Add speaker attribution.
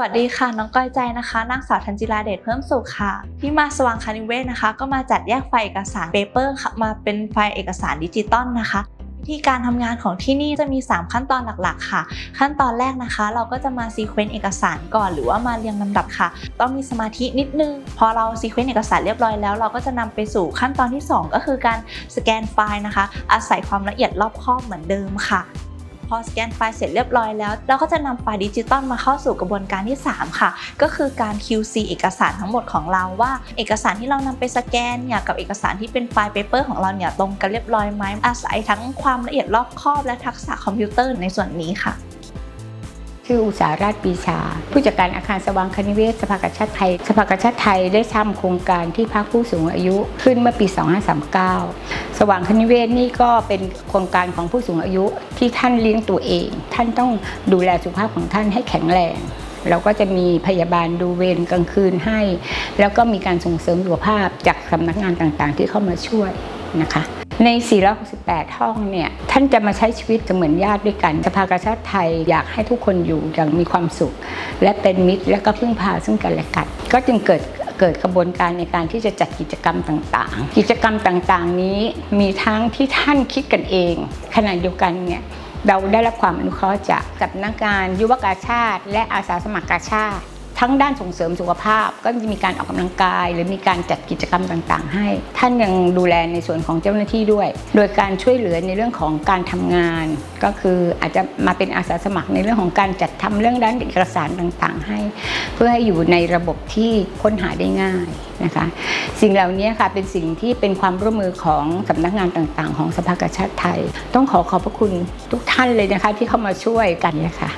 Speaker 1: วัสดีค่ะ น้องก้อยใจนะคะนางสาวธันจิราเดชเพิ่มสุขค่ะ ที่มาสว่างคานิเวศนะคะ ก็มาจัดแยกไฟล์เอกสารเปเปอร์ค่ะมาเป็นไฟล์เอกสารดิจิตอลนะคะวิธีการทำงานของที่นี่จะมี 3 ขั้นตอนหลักๆ ค่ะ ขั้นตอนแรกนะคะ เราก็จะมาซีเควนต์เอกสารก่อนหรือว่ามาเรียงลำดับค่ะ ต้องมีสมาธินิดนึง พอเราซีเควนต์เอกสารเรียบร้อยแล้ว เราก็จะนำไปสู่ขั้นตอนที่ 2 ก็คือการสแกนไฟล์นะคะ อาศัยความละเอียดรอบคอบเหมือนเดิมค่ะ พอสแกนไฟล์เสร็จเรียบร้อยแล้ว เราก็จะนำไฟล์ดิจิตอลมาเข้าสู่กระบวนการที่ 3 ค่ะ ก็คือการ QC เอกสารทั้งหมดของเราว่า เอกสารที่เรานำไปสแกนเนี่ยกับเอกสารที่เป็นไฟล์เปเปอร์ของเราเนี่ยตรงกันเรียบร้อยไหมอาศัยทั้งความละเอียดรอบคอบและทักษะคอมพิวเตอร์ในส่วนนี้ค่ะ
Speaker 2: ชื่ออุสาราชปีชา ผู้จัดการอาคารสว่างคณิเวศสภากาชาติไทย สภากาชาติไทยได้ทำโครงการที่พักผู้สูงอายุขึ้นเมื่อปี 2539 สว่างคณิเวศนี่ก็เป็นโครงการของผู้สูงอายุที่ท่านเลี้ยงตัวเอง ท่านต้องดูแลสุขภาพของท่านให้แข็งแรงเราก็จะมีพยาบาลดูเวรกลางคืนให้ แล้วก็มีการส่งเสริมสุขภาพจากสำนักงานต่างๆ ที่เข้ามาช่วยนะคะ ใน 468 ห้องเนี่ย ท่านจะมาใช้ชีวิตเสมือนญาติด้วยกันสภากาชาติไทยอยากให้ทุกคนอยู่อย่างมีความสุข และเป็นมิตรและก็พึ่งพาซึ่งกันและกัน ก็จึงเกิดเกิดกระบวนการในการที่จะจัดกิจกรรมต่างๆ กิจกรรมต่างๆ นี้มีทั้งที่ท่านคิดกันเอง ขณะเดียวกันเนี่ยเราได้รับความอนุเคราะห์จากสำนักงานยุวกาชาติ และอาสาสมัครกาชาติ ทั้งด้านส่งเสริมสุขภาพ ก็จะมีการออกกำลังกาย หรือมีการจัดกิจกรรมต่างๆ ให้ ท่านยังดูแลในส่วนของเจ้าหน้าที่ด้วย โดยการช่วยเหลือในเรื่องของการทำงาน ก็คืออาจจะมาเป็นอาสาสมัครในเรื่องของการจัดทำเรื่องด้านเอกสารต่างๆ ให้ เพื่อให้อยู่ในระบบที่ค้นหาได้ง่ายนะคะ สิ่งเหล่านี้ค่ะเป็นสิ่งที่เป็นความร่วมมือของสำนักงานต่างๆ ของสภากาชาติไทย ต้องขอขอบพระคุณทุกท่านเลยนะคะที่เข้ามาช่วยกันนะคะ